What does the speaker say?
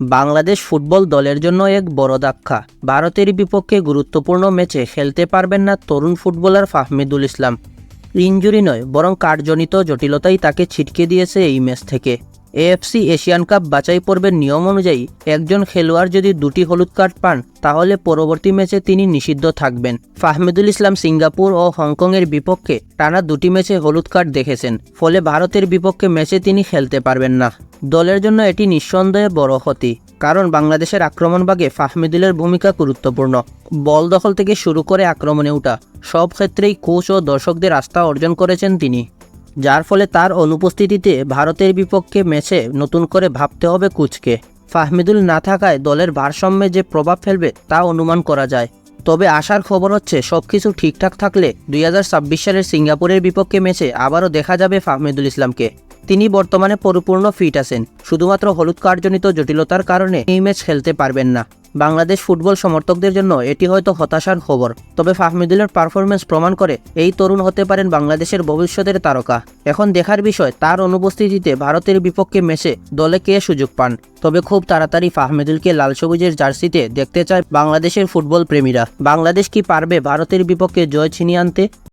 Bangladesh football দলের জন্য এক বড় ধাক্কা। ভারতের বিপক্ষে গুরুত্বপূর্ণ ম্যাচে খেলতে পারবেন না তরুণ ফুটবলার ফাহমিদুল ইসলাম। ইঞ্জুরি নয়, বরং কার্যজনিত জটিলতাই তাকে ছিটকে দিয়েছে এই ম্যাচ থেকে। এএফসি এশিয়ান কাপ বাছাই পর্বের নিয়ম অনুযায়ী একজন খেলোয়াড় যদি দুটি হলুদ কার্ড পান, তাহলে পরবর্তী ম্যাচে তিনি নিষিদ্ধ থাকবেন। ফাহমিদুল ইসলাম সিঙ্গাপুর ও হংকংয়ের বিপক্ষে টানা দুটি ম্যাচে হলুদ কার্ড দেখেছেন, ফলে ভারতের বিপক্ষে ম্যাচে তিনি খেলতে পারবেন না। দলের জন্য এটি নিঃসন্দেহে বড় ক্ষতি, কারণ বাংলাদেশের আক্রমণভাগে ফাহমিদুলের ভূমিকা গুরুত্বপূর্ণ। বল দখল থেকে শুরু করে আক্রমণে ওঠা সব ক্ষেত্রেই কোচ ও দর্শকদের আস্থা অর্জন করেছেন তিনি। যার ফলে তার অনুপস্থিতিতে ভারতের বিপক্ষে ম্যাচে নতুন করে ভাবতে হবে কুচকে। ফাহমিদুল না থাকায় দলের ভারসাম্যে যে প্রভাব ফেলবে তা অনুমান করা যায়। তবে আসার খবর হচ্ছে সব কিছু ঠিকঠাক থাকলে দুই হাজার ছাব্বিশ সালের সিঙ্গাপুরের বিপক্ষে ম্যাচে আবারও দেখা যাবে ফাহমিদুল ইসলামকে। তিনি বর্তমানে পরিপূর্ণ ফিট আছেন, শুধুমাত্র হলুদ কার্ডজনিত জটিলতার কারণে এই ম্যাচ খেলতে পারবেন না। বাংলাদেশ ফুটবল সমর্থকদের জন্য এটি হয়তো হতাশার খবর। তবে ফাহমিদুলের পারফরমেন্স প্রমাণ করে এই তরুণ হতে পারেন বাংলাদেশের ভবিষ্যতের তারকা। এখন দেখার বিষয়, তার অনুপস্থিতিতে ভারতের বিপক্ষে ম্যাচে দলে কে সুযোগ পান? তবে খুব তাড়াতাড়ি ফাহমিদুলকে লাল সবুজের জার্সিতে দেখতে চায় বাংলাদেশের ফুটবল প্রেমীরা। বাংলাদেশ কি পারবে ভারতের বিপক্ষে জয় ছিনিয়ে আনতে?